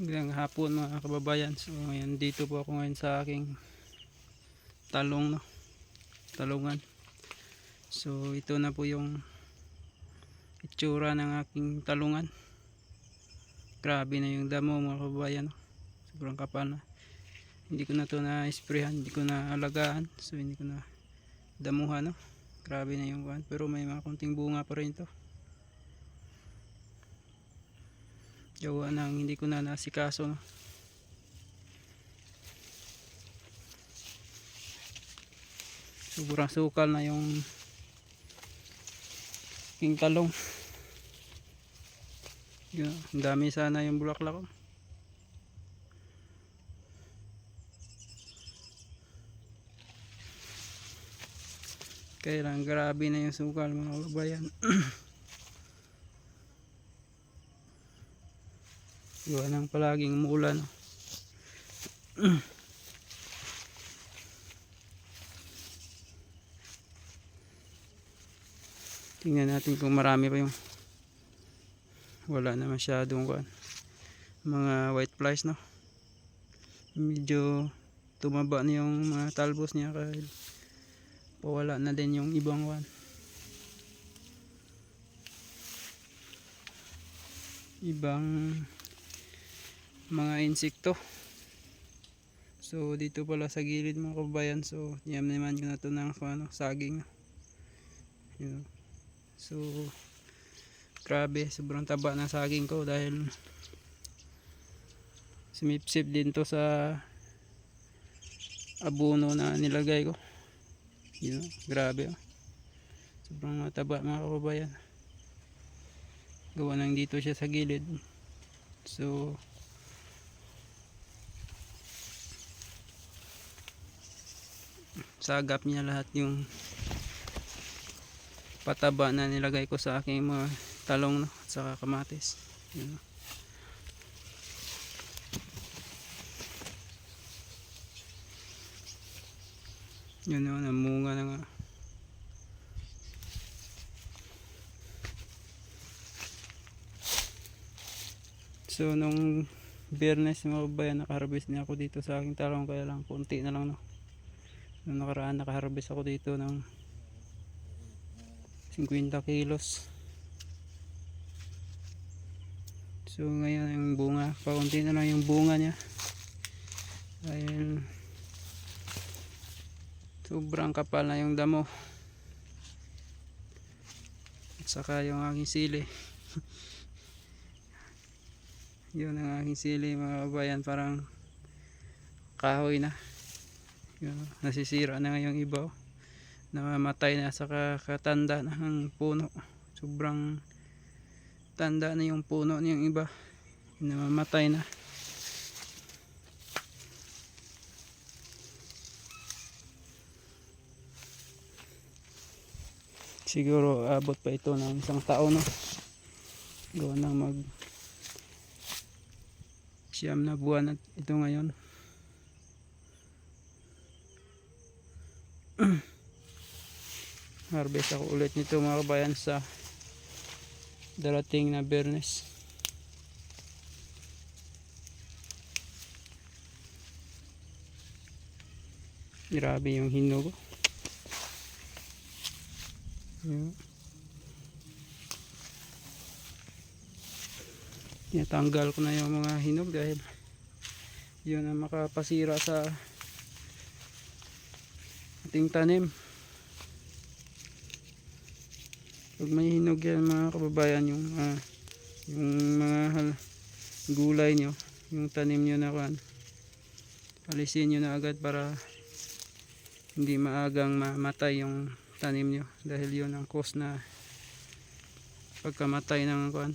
Magandang hapon mga kababayan. So ngayon dito po ako ngayon sa aking talong no. Talungan. So ito na po yung itsura ng aking talungan. Grabe na yung damo mga kababayan. No? Sobrang kapal na. Hindi ko na to na isprehan, hindi ko na alagaan. So hindi ko na damuhan no. Grabe na yung kuwan. Pero may mga konting bunga pa rin to. Gawa ng hindi ko na nasikaso no. Sobrang sukal na yung king talong. Yun, ang dami sana yung bulaklak ko. Kaya lang grabe na yung sukal mga kabayan. Gawa ng palaging umuulan. Tingnan natin kung marami pa yung wala na masyadong kuan. Mga white flies no. Medyo tumaba na yung mga talbos niya kahit pawala na din yung ibang kuan. Ibang mga insekto. So dito pala sa gilid mga kabayan. So yan naman ko na to ng ano, saging. Yun. So grabe sobrang taba ng saging ko dahil sumipsip din to sa abono na nilagay ko. Yun, grabe. Oh. Sobrang mataba mga kababayan. Gawa nang dito siya sa gilid. So sagap niya lahat yung pataba na nilagay ko sa aking mga talong no, at saka kamatis. Yun. yun yun namunga na nga. So nung biyernes mga kabayan nakaharvest niya ako dito sa aking talong kaya lang konti na lang no Nung nakaraan nakaharvest ako dito ng 50 kilos. So ngayon yung bunga, paunti na lang yung bunga niya. Dahil sobrang kapal na yung damo. At saka yung aking sili. Yun ang aking sili mga kabayan parang kahoy na yun, nasisira na ngayong iba oh. namamatay na sa kakatanda ng puno. Sobrang tanda na yung puno niyang iba. Namamatay na. Siguro abot pa ito ng isang taon no gawa ng mag siyam na buwan at ito ngayon harvest ako ulit nito mga kabayan sa darating na bernes. Grabe yung hinog. Tinatanggal ko na yung mga hinog dahil yun ang makapasira sa ating tanim pag may hinog yan mga kababayan yung ah, yung mga gulay nyo yung tanim nyo na kan alisin nyo na agad para hindi maagang mamatay yung tanim nyo. Dahil yun ang cause na pagkamatay ng kan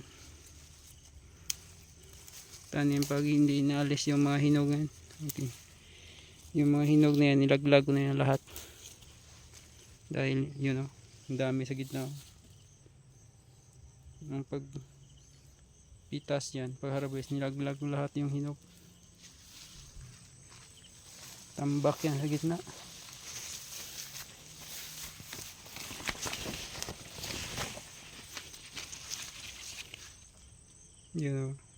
tanim pag hindi inaalis yung mga hinog yan. Okay. yung mga hinog na yan nilaglag na yan lahat. Dahil yun o ang dami sa gitna ng pag pitas yan pag harvest nilaglag lahat yung hinog. Tambak yan sa gitna. You oh. know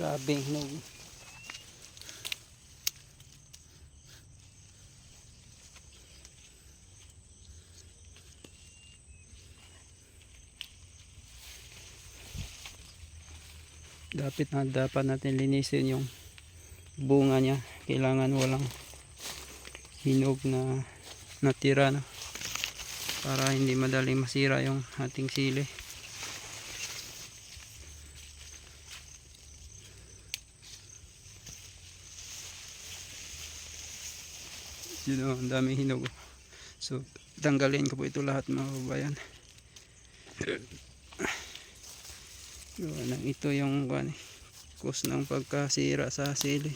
grabe hinog. Dapat na dapat natin linisin yung bunga niya. Kailangan walang hinog na natira na para hindi madaling masira yung ating sili. Yun o, ang dami hinog. So, tanggalin ko po ito lahat mga kababayan. Ng ito yung kuwan eh, cause ng pagkasira sa sili.